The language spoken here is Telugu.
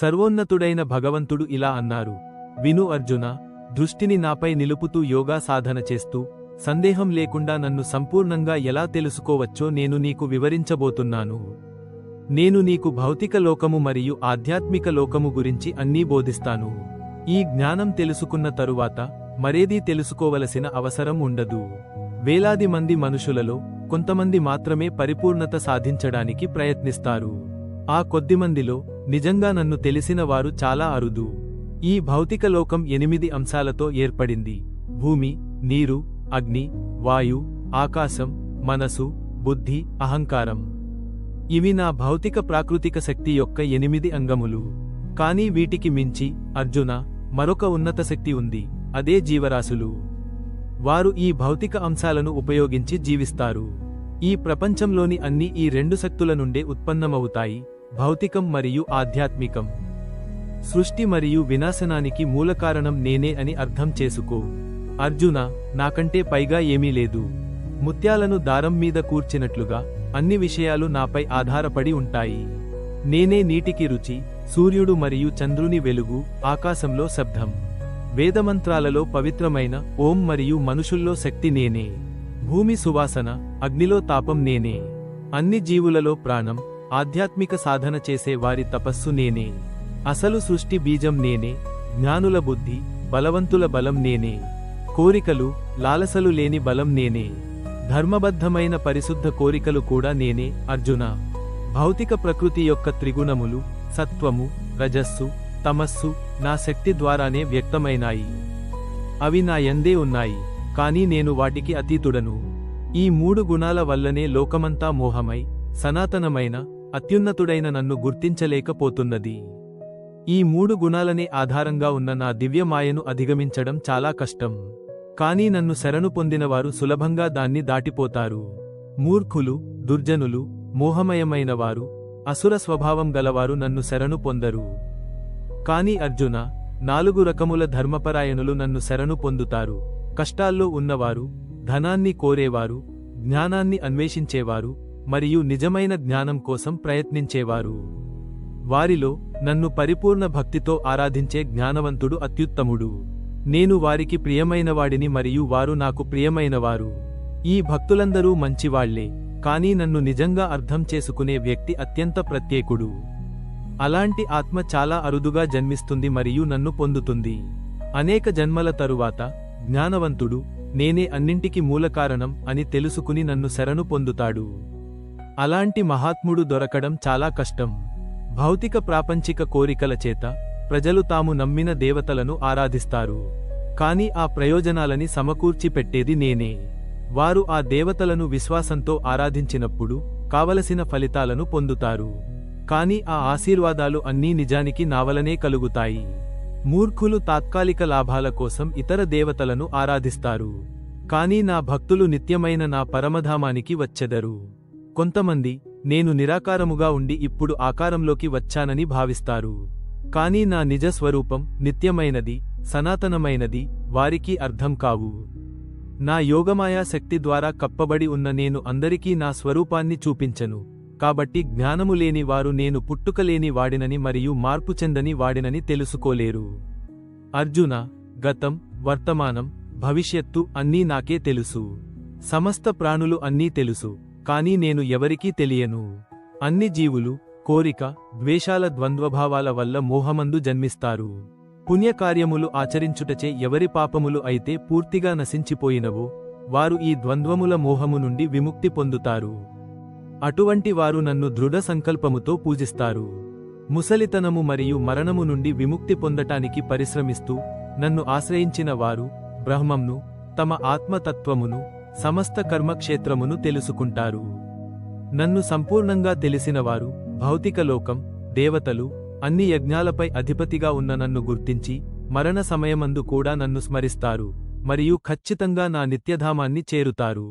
సర్వోన్నతుడైన భగవంతుడు ఇలా అన్నారు విను అర్జున దృష్టిని నాపై నిలుపుతూ యోగా సాధన చేస్తూ సందేహం లేకుండా నన్ను సంపూర్ణంగా ఎలా తెలుసుకోవచ్చో నేను నీకు వివరించబోతున్నాను. నేను నీకు భౌతిక లోకము మరియు ఆధ్యాత్మిక లోకము గురించి అన్నీ బోధిస్తాను. ఈ జ్ఞానం తెలుసుకున్న తరువాత మరేదీ తెలుసుకోవలసిన అవసరం ఉండదు. వేలాది మంది మనుషులలో కొంతమంది మాత్రమే పరిపూర్ణత సాధించడానికి ప్రయత్నిస్తారు. ఆ కొద్దిమందిలో నిజంగా నన్ను తెలిసిన వారు చాలా అరుదు. ఈ భౌతిక లోకం ఎనిమిది అంశాలతో ఏర్పడింది. భూమి నీరు అగ్ని వాయు ఆకాశం మనసు బుద్ధి అహంకారం. ఇవి నా భౌతిక ప్రాకృతిక శక్తి యొక్క ఎనిమిది అంగములు. కానీ వీటికి మించి అర్జున మరొక ఉన్నత శక్తి ఉంది అదే జీవరాశులు. వారు ఈ భౌతిక అంశాలను ఉపయోగించి జీవిస్తారు. ఈ ప్రపంచంలోని అన్ని ఈ రెండు శక్తుల నుండే ఉత్పన్నమవుతాయి. భౌతికం మరియు ఆధ్యాత్మికం. సృష్టి మరియు వినాశనానికి మూలకారణం నేనే అని అర్థం చేసుకో. అర్జున నాకంటే పైగా ఏమీ లేదు. ముత్యాలను దారం మీద కూర్చినట్లుగా అన్ని విషయాలు నాపై ఆధారపడి ఉంటాయి. నేనే నీటికి రుచి సూర్యుడు మరియు చంద్రుని వెలుగు ఆకాశంలో శబ్దం. వేదమంత్రాలలో పవిత్రమైన ఓం మరియు మనుషుల్లో శక్తి నేనే. భూమి సువాసన అగ్నిలో తాపం నేనే. అన్ని జీవులలో ప్రాణం ఆధ్యాత్మిక సాధన చేసే వారి తపస్సు నేనే. అసలు సృష్టి బీజం నేనే. జ్ఞానుల బుద్ధి బలవంతుల బలం నేనే. కోరికలు లాలసలు లేని బలం నేనే. ధర్మబద్ధమైన పరిశుద్ధ కోరికలు కూడా నేనే అర్జున. భౌతిక ప్రకృతి యొక్క త్రిగుణములు సత్వము రజస్సు తమస్సు నా శక్తి ద్వారానే వ్యక్తమైనాయి. అవి నా యందే ఉన్నాయి కానీ నేను వాటికి అతీతుడను. ఈ మూడు గుణాల వల్లనే లోకమంతా మోహమై సనాతనమైన అత్యున్నతుడైన నన్ను గుర్తించలేకపోతున్నది. ఈ మూడు గుణాలనే ఆధారంగా ఉన్న నా దివ్యమాయను అధిగమించడం చాలా కష్టం. కానీ నన్ను శరణు పొందినవారు సులభంగా దాన్ని దాటిపోతారు. మూర్ఖులు దుర్జనులు మోహమయమైన వారు అసుర స్వభావం గలవారు నన్ను శరణు పొందరు. కాని అర్జున నాలుగు రకముల ధర్మపరాయణులు నన్ను శరణు పొందుతారు. కష్టాల్లో ఉన్నవారు ధనాన్ని కోరేవారు జ్ఞానాన్ని అన్వేషించేవారు మరియు నిజమైన జ్ఞానం కోసం ప్రయత్నించేవారు. వారిలో నన్ను పరిపూర్ణ భక్తితో ఆరాధించే జ్ఞానవంతుడు అత్యుత్తముడు. నేను వారికి ప్రియమైనవాడిని మరియు వారు నాకు ప్రియమైనవారు. ఈ భక్తులందరూ మంచివాళ్ళే కానీ నన్ను నిజంగా అర్థం చేసుకునే వ్యక్తి అత్యంత ప్రత్యేకుడు. అలాంటి ఆత్మ చాలా అరుదుగా జన్మిస్తుంది మరియు నన్ను పొందుతుంది. అనేక జన్మల తరువాత జ్ఞానవంతుడు నేనే అన్నింటికి మూలకారణం అని తెలుసుకుని నన్ను శరణు పొందుతాడు. అలాంటి మహాత్ముడు దొరకడం చాలా కష్టం. భౌతిక ప్రాపంచిక కోరికల చేత ప్రజలు తాము నమ్మిన దేవతలను ఆరాధిస్తారు. కాని ఆ ప్రయోజనాలని సమకూర్చి పెట్టేది నేనే. వారు ఆ దేవతలను విశ్వాసంతో ఆరాధించినప్పుడు కావలసిన ఫలితాలను పొందుతారు. కాని ఆ ఆశీర్వాదాలు అన్నీ నిజానికి నావలనే కలుగుతాయి. మూర్ఖులు తాత్కాలిక లాభాల కోసం ఇతర దేవతలను ఆరాధిస్తారు. కాని నా భక్తులు నిత్యమైన నా పరమధామానికి వచ్చెదరు. కొంతమంది నేను నిరాకారముగా ఉండి ఇప్పుడు ఆకారంలోకి వచ్చానని భావిస్తారు. కానీ నా నిజ స్వరూపం నిత్యమైనది సనాతనమైనది వారికి అర్థం కావు. నా యోగమాయా శక్తి ద్వారా కప్పబడి ఉన్న నేను అందరికీ నా స్వరూపాన్ని చూపించను. కాబట్టి జ్ఞానము లేని వారు నేను పుట్టుకలేని వాడినని మరియు మార్పు చెందని వాడినని తెలుసుకోలేరు. అర్జున గతం వర్తమానం భవిష్యత్తు అన్నీ నాకే తెలుసు. సమస్త ప్రాణులు అన్నీ తెలుసు. కానీ నేను ఎవరికీ తెలియను. అన్ని జీవులు కోరిక ద్వేషాల ద్వంద్వభావాల వల్ల మోహమందు జన్మిస్తారు. పుణ్యకార్యములు ఆచరించుటచే ఎవరి పాపములు అయితే పూర్తిగా నశించిపోయినవో వారు ఈ ద్వంద్వముల మోహము నుండి విముక్తి పొందుతారు. అటువంటి వారు నన్ను దృఢ సంకల్పముతో పూజిస్తారు. ముసలితనము మరియు మరణము నుండి విముక్తి పొందటానికి పరిశ్రమిస్తూ నన్ను ఆశ్రయించిన వారు బ్రహ్మంను తమ ఆత్మతత్వమును సమస్త కర్మక్షేత్రమును తెలుసుకుంటారు. నన్ను సంపూర్ణంగా తెలిసినవారు భౌతిక లోకం దేవతలు అన్ని యజ్ఞాలపై అధిపతిగా ఉన్న నన్ను గుర్తించి మరణ సమయమందు కూడా నన్ను స్మరిస్తారు మరియు ఖచ్చితంగా నా నిత్యధామాన్ని చేరుతారు.